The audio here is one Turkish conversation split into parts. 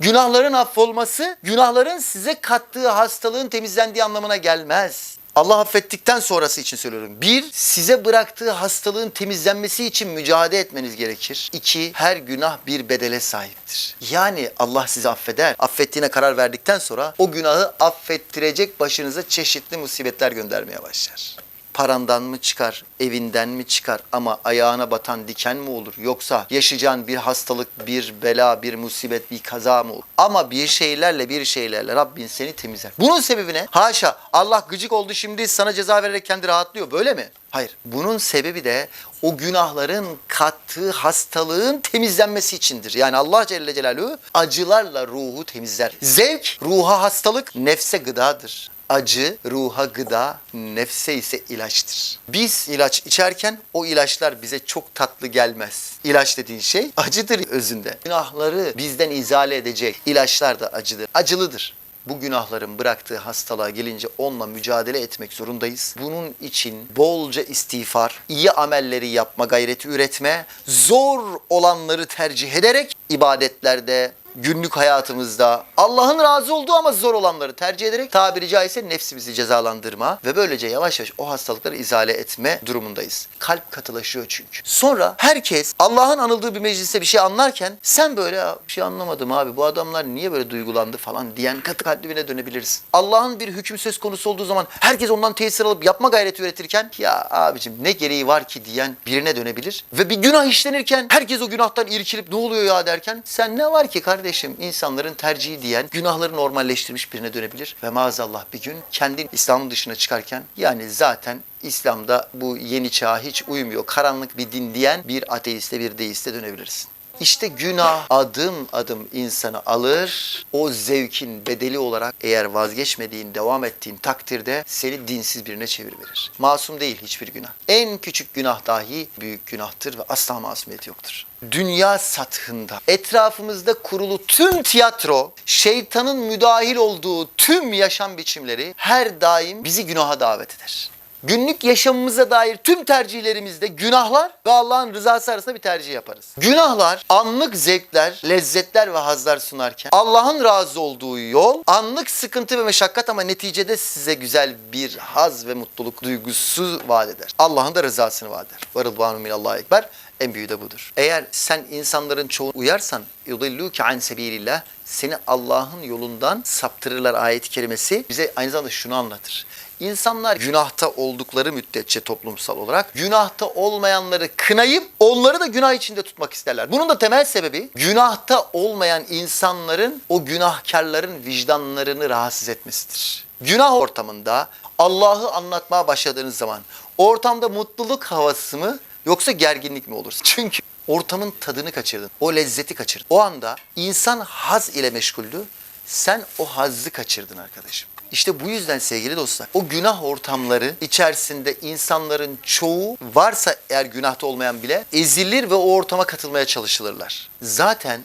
Günahların affolması, günahların size kattığı hastalığın temizlendiği anlamına gelmez. Allah affettikten sonrası için söylüyorum. Bir, size bıraktığı hastalığın temizlenmesi için mücadele etmeniz gerekir. İki, her günah bir bedele sahiptir. Yani Allah sizi affeder. Affettiğine karar verdikten sonra o günahı affettirecek başınıza çeşitli musibetler göndermeye başlar parandan mı çıkar, evinden mi çıkar ama ayağına batan diken mi olur? Yoksa yaşayacağın bir hastalık, bir bela, bir musibet, bir kaza mı olur? Ama bir şeylerle bir şeylerle Rabbin seni temizler. Bunun sebebi ne? Haşa Allah gıcık oldu şimdi sana ceza vererek kendi rahatlıyor. Böyle mi? Hayır. Bunun sebebi de o günahların kattığı hastalığın temizlenmesi içindir. Yani Allah Celle Celaluhu acılarla ruhu temizler. Zevk ruha hastalık, nefse gıdadır. Acı ruha gıda, nefse ise ilaçtır. Biz ilaç içerken o ilaçlar bize çok tatlı gelmez. İlaç dediğin şey acıdır özünde. Günahları bizden izale edecek ilaçlar da acıdır. Acılıdır. Bu günahların bıraktığı hastalığa gelince onunla mücadele etmek zorundayız. Bunun için bolca istiğfar, iyi amelleri yapma gayreti üretme, zor olanları tercih ederek ibadetlerde, günlük hayatımızda Allah'ın razı olduğu ama zor olanları tercih ederek tabiri caizse nefsimizi cezalandırma ve böylece yavaş yavaş o hastalıkları izale etme durumundayız. Kalp katılaşıyor çünkü. Sonra herkes Allah'ın anıldığı bir mecliste bir şey anlarken sen böyle "Ya bir şey anlamadım abi bu adamlar niye böyle duygulandı falan diyen katı kalpli birine dönebilirsin. Allah'ın bir hüküm söz konusu olduğu zaman herkes ondan tesir alıp yapma gayreti üretirken ya abicim ne gereği var ki diyen birine dönebilir. Ve bir günah işlenirken herkes o günahtan irkilip ne oluyor ya derken sen ne var ki kardeşim insanların tercihi diyen günahları normalleştirmiş birine dönebilir. Ve maazallah bir gün kendin İslam'ın dışına çıkarken yani zaten İslam'da bu yeni çağa hiç uymuyor. Karanlık bir din diyen bir ateiste bir deiste dönebilirsin. İşte günah adım adım insanı alır. O zevkin bedeli olarak eğer vazgeçmediğin, devam ettiğin takdirde seni dinsiz birine çevirir. Masum değil hiçbir günah. En küçük günah dahi büyük günahtır ve asla masumiyet yoktur. Dünya sathında, etrafımızda kurulu tüm tiyatro, şeytanın müdahil olduğu tüm yaşam biçimleri her daim bizi günaha davet eder. Günlük yaşamımıza dair tüm tercihlerimizde günahlar ve Allah'ın rızası arasında bir tercih yaparız. Günahlar anlık zevkler, lezzetler ve hazlar sunarken Allah'ın razı olduğu yol anlık sıkıntı ve meşakkat ama neticede size güzel bir haz ve mutluluk duygusu vaat eder. Allah'ın da rızasını vaat eder. Ve rıdvanu minallahu ekber. En büyüğü de budur. Eğer sen insanların çoğu uyarsan yudilluke an sebilillah seni Allah'ın yolundan saptırırlar ayet-i kerimesi bize aynı zamanda şunu anlatır. İnsanlar günahta oldukları müddetçe toplumsal olarak günahta olmayanları kınayıp onları da günah içinde tutmak isterler. Bunun da temel sebebi günahta olmayan insanların o günahkarların vicdanlarını rahatsız etmesidir. Günah ortamında Allah'ı anlatmaya başladığınız zaman ortamda mutluluk havası mı yoksa gerginlik mi olur? Çünkü ortamın tadını kaçırdın. O lezzeti kaçırdın. O anda insan haz ile meşguldü. Sen o hazzı kaçırdın arkadaşım. İşte bu yüzden sevgili dostlar o günah ortamları içerisinde insanların çoğu varsa eğer günahta olmayan bile ezilir ve o ortama katılmaya çalışılırlar. Zaten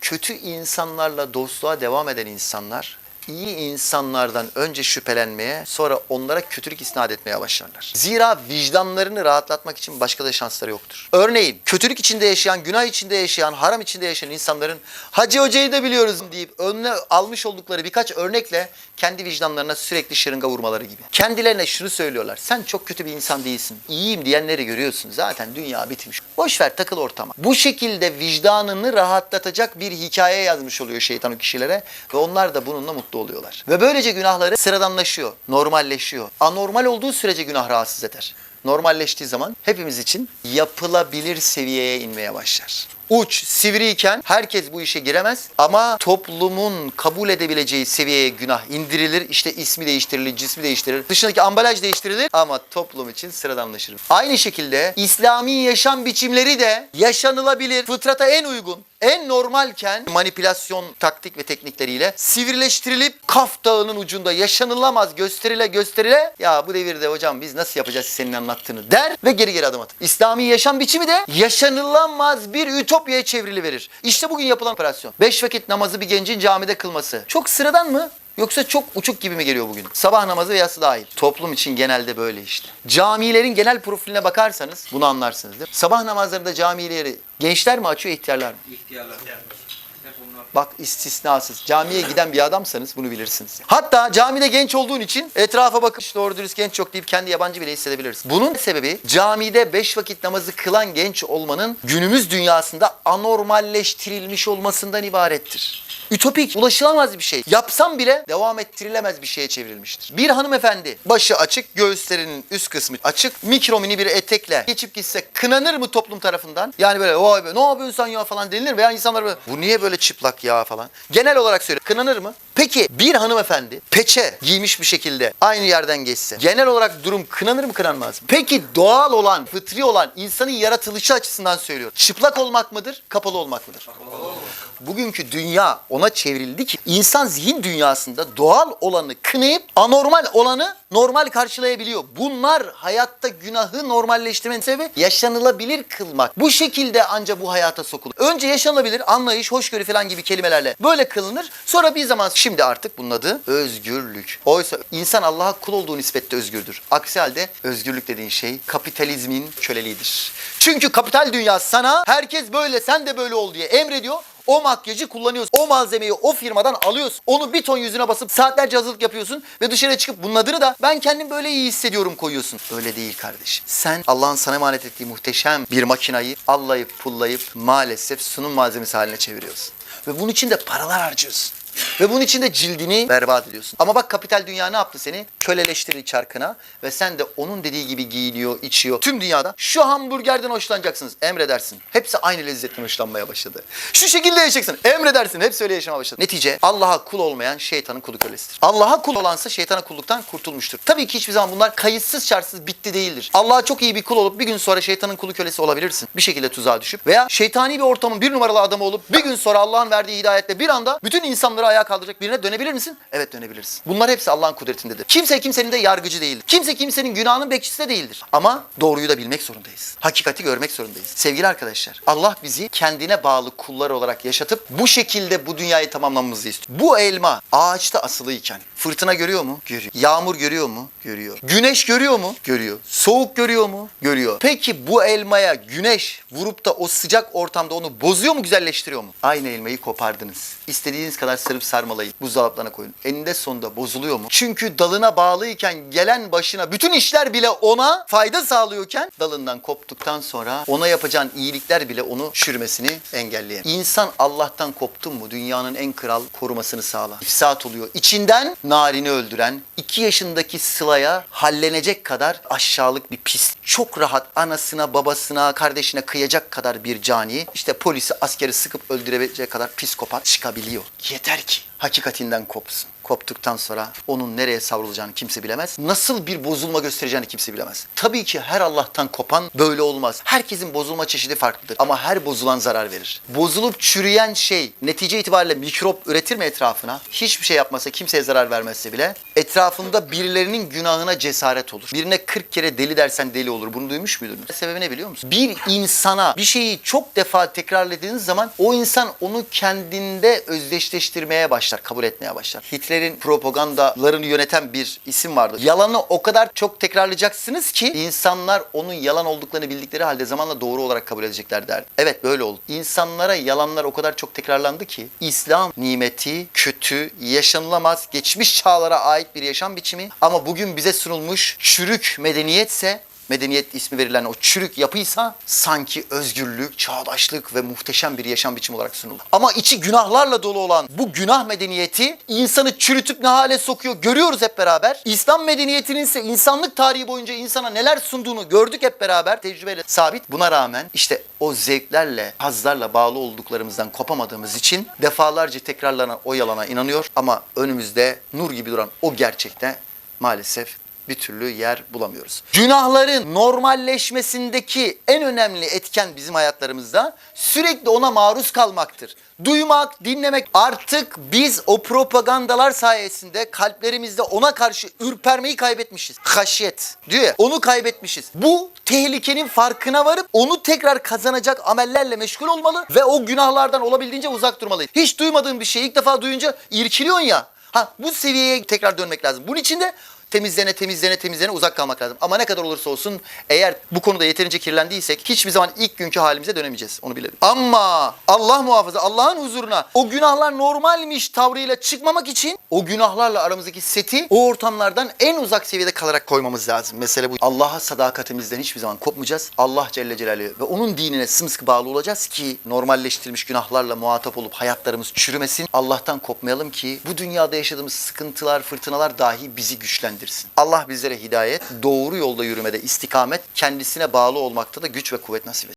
kötü insanlarla dostluğa devam eden insanlar iyi insanlardan önce şüphelenmeye sonra onlara kötülük isnat etmeye başlarlar. Zira vicdanlarını rahatlatmak için başka da şansları yoktur. Örneğin kötülük içinde yaşayan, günah içinde yaşayan, haram içinde yaşayan insanların Hacı Hoca'yı da biliyoruz deyip önüne almış oldukları birkaç örnekle kendi vicdanlarına sürekli şırınga vurmaları gibi. Kendilerine şunu söylüyorlar. Sen çok kötü bir insan değilsin. İyiyim diyenleri görüyorsun. Zaten dünya bitmiş. Boş ver takıl ortama. Bu şekilde vicdanını rahatlatacak bir hikaye yazmış oluyor şeytan o kişilere ve onlar da bununla mutlu oluyorlar. Ve böylece günahları sıradanlaşıyor, normalleşiyor. Anormal olduğu sürece günah rahatsız eder. Normalleştiği zaman hepimiz için yapılabilir seviyeye inmeye başlar. Uç, sivriyken herkes bu işe giremez ama toplumun kabul edebileceği seviyeye günah indirilir. İşte ismi değiştirilir, cismi değiştirilir. Dışındaki ambalaj değiştirilir ama toplum için sıradanlaşır. Aynı şekilde İslami yaşam biçimleri de yaşanılabilir, fıtrata en uygun, en normalken manipülasyon taktik ve teknikleriyle sivrileştirilip Kaf Dağı'nın ucunda yaşanılamaz gösterile gösterile ya bu devirde hocam biz nasıl yapacağız senin anlattığını der ve geri geri adım atar. İslami yaşam biçimi de yaşanılamaz bir ütopyaya çevriliverir. İşte bugün yapılan operasyon. Beş vakit namazı bir gencin camide kılması. Çok sıradan mı? Yoksa çok uçuk gibi mi geliyor bugün? Sabah namazı ve yatsı dahil. Toplum için genelde böyle işte. Camilerin genel profiline bakarsanız bunu anlarsınız değil mi? Sabah namazlarında camileri gençler mi açıyor, ihtiyarlar mı? İhtiyarlar. Bak istisnasız. Camiye giden bir adamsanız bunu bilirsiniz. Hatta camide genç olduğun için etrafa bakıp işte doğru dürüst genç yok deyip kendi yabancı bile hissedebiliriz. Bunun sebebi camide beş vakit namazı kılan genç olmanın günümüz dünyasında anormalleştirilmiş olmasından ibarettir. Ütopik, ulaşılamaz bir şey. Yapsam bile devam ettirilemez bir şeye çevrilmiştir. Bir hanımefendi başı açık, göğüslerinin üst kısmı açık, mikro mini bir etekle geçip gitse kınanır mı toplum tarafından? Yani böyle vay be ne yapıyorsun sen ya falan denilir veya insanlar böyle bu niye böyle çıplak ya falan. Genel olarak söyle kınanır mı? Peki bir hanımefendi peçe giymiş bir şekilde aynı yerden geçse genel olarak durum kınanır mı kınanmaz mı? Peki doğal olan, fıtri olan insanın yaratılışı açısından söylüyorum. Çıplak olmak mıdır, kapalı olmak mıdır? Bugünkü dünya ona çevrildi ki insan zihin dünyasında doğal olanı kınayıp anormal olanı normal karşılayabiliyor. Bunlar hayatta günahı normalleştirmenin sebebi yaşanılabilir kılmak. Bu şekilde ancak bu hayata sokulur. Önce yaşanılabilir, anlayış, hoşgörü falan gibi kelimelerle böyle kılınır. Sonra bir zaman şimdi artık bunun adı özgürlük. Oysa insan Allah'a kul olduğu nispette özgürdür. Aksi halde özgürlük dediğin şey kapitalizmin köleliğidir. Çünkü kapital dünya sana herkes böyle sen de böyle ol diye emrediyor. O makyajı kullanıyorsun. O malzemeyi o firmadan alıyorsun. Onu bir ton yüzüne basıp saatlerce hazırlık yapıyorsun ve dışarıya çıkıp bunun adını da ben kendim böyle iyi hissediyorum koyuyorsun. Öyle değil kardeşim. Sen Allah'ın sana emanet ettiği muhteşem bir makinayı allayıp pullayıp maalesef sunum malzemesi haline çeviriyorsun. Ve bunun için de paralar harcıyorsun. Ve bunun için de cildini berbat ediyorsun. Ama bak kapital dünya ne yaptı seni? Köleleştirdi çarkına ve sen de onun dediği gibi giyiniyor, içiyor. Tüm dünyada şu hamburgerden hoşlanacaksınız. Emredersin. Hepsi aynı lezzetten hoşlanmaya başladı. Şu şekilde yaşayacaksın. Emredersin. Hepsi öyle yaşamaya başladı. Netice Allah'a kul olmayan şeytanın kulu kölesidir. Allah'a kul olansa şeytana kulluktan kurtulmuştur. Tabii ki hiçbir zaman bunlar kayıtsız şartsız bitti değildir. Allah'a çok iyi bir kul olup bir gün sonra şeytanın kulu kölesi olabilirsin. Bir şekilde tuzağa düşüp veya şeytani bir ortamın bir numaralı adamı olup bir gün sonra Allah'ın verdiği hidayetle bir anda bütün insanları ayağa kaldıracak birine dönebilir misin? Evet dönebilirsin. Bunlar hepsi Allah'ın kudretindedir. Kimse kimsenin de yargıcı değildir. Kimse kimsenin günahının bekçisi de değildir. Ama doğruyu da bilmek zorundayız. Hakikati görmek zorundayız. Sevgili arkadaşlar, Allah bizi kendine bağlı kullar olarak yaşatıp bu şekilde bu dünyayı tamamlamamızı istiyor. Bu elma ağaçta asılıyken fırtına görüyor mu? Görüyor. Yağmur görüyor mu? Görüyor. Güneş görüyor mu? Görüyor. Soğuk görüyor mu? Görüyor. Peki bu elmaya güneş vurup da o sıcak ortamda onu bozuyor mu, güzelleştiriyor mu? Aynı elmayı kopardınız. İstediğiniz kadar sarıp sarmalayın. Buzdolaplarına koyun. Eninde sonunda bozuluyor mu? Çünkü dalına bağlıyken gelen başına bütün işler bile ona fayda sağlıyorken dalından koptuktan sonra ona yapacağın iyilikler bile onu çürümesini engelleyemez. İnsan Allah'tan koptu mu dünyanın en kral korumasını sağlar. İfsat oluyor. İçinden narini öldüren 2 yaşındaki Sıla'ya hallenecek kadar aşağılık bir pis. Çok rahat anasına, babasına, kardeşine kıyacak kadar bir cani. işte polisi, askeri sıkıp öldürebilecek kadar psikopat çıkabiliyor. Yeter ki hakikatinden kopsun. Koptuktan sonra onun nereye savrulacağını kimse bilemez. Nasıl bir bozulma göstereceğini kimse bilemez. Tabii ki her Allah'tan kopan böyle olmaz. Herkesin bozulma çeşidi farklıdır. Ama her bozulan zarar verir. Bozulup çürüyen şey netice itibariyle mikrop üretir mi etrafına? Hiçbir şey yapmasa, kimseye zarar vermezse bile etrafında birilerinin günahına cesaret olur. Birine 40 kere deli dersen deli olur. Bunu duymuş muydunuz? Sebebi ne biliyor musun? Bir insana bir şeyi çok defa tekrarladığınız zaman o insan onu kendinde özdeşleştirmeye başlar, kabul etmeye başlar. Hitler'in propagandalarını yöneten bir isim vardı. Yalanı o kadar çok tekrarlayacaksınız ki insanlar onun yalan olduklarını bildikleri halde zamanla doğru olarak kabul edecekler derdi. Evet böyle oldu. İnsanlara yalanlar o kadar çok tekrarlandı ki İslam nimeti kötü, yaşanılamaz, geçmiş çağlara ait bir yaşam biçimi ama bugün bize sunulmuş çürük medeniyetse medeniyet ismi verilen o çürük yapıysa sanki özgürlük, çağdaşlık ve muhteşem bir yaşam biçimi olarak sunulur. Ama içi günahlarla dolu olan bu günah medeniyeti insanı çürütüp ne hale sokuyor görüyoruz hep beraber. İslam medeniyetinin ise insanlık tarihi boyunca insana neler sunduğunu gördük hep beraber tecrübeyle sabit. Buna rağmen işte o zevklerle, hazlarla bağlı olduklarımızdan kopamadığımız için defalarca tekrarlanan o yalana inanıyor ama önümüzde nur gibi duran o gerçekte maalesef bir türlü yer bulamıyoruz. Günahların normalleşmesindeki en önemli etken bizim hayatlarımızda sürekli ona maruz kalmaktır. Duymak, dinlemek artık biz o propagandalar sayesinde kalplerimizde ona karşı ürpermeyi kaybetmişiz. Haşyet diyor ya onu kaybetmişiz. Bu tehlikenin farkına varıp onu tekrar kazanacak amellerle meşgul olmalı ve o günahlardan olabildiğince uzak durmalıyız. Hiç duymadığın bir şeyi ilk defa duyunca irkiliyorsun ya. Ha bu seviyeye tekrar dönmek lazım. Bunun için de temizlene temizlene temizlene uzak kalmak lazım. Ama ne kadar olursa olsun eğer bu konuda yeterince kirlendiysek hiçbir zaman ilk günkü halimize dönemeyeceğiz. Onu bilelim. Ama Allah muhafaza Allah'ın huzuruna o günahlar normalmiş tavrıyla çıkmamak için o günahlarla aramızdaki seti o ortamlardan en uzak seviyede kalarak koymamız lazım. Mesele bu. Allah'a sadakatimizden hiçbir zaman kopmayacağız. Allah Celle Celaluhu ve onun dinine sımsıkı bağlı olacağız ki normalleştirilmiş günahlarla muhatap olup hayatlarımız çürümesin. Allah'tan kopmayalım ki bu dünyada yaşadığımız sıkıntılar, fırtınalar dahi bizi güçlendirsin. Allah bizlere hidayet, doğru yolda yürümede istikamet, kendisine bağlı olmakta da güç ve kuvvet nasip etsin.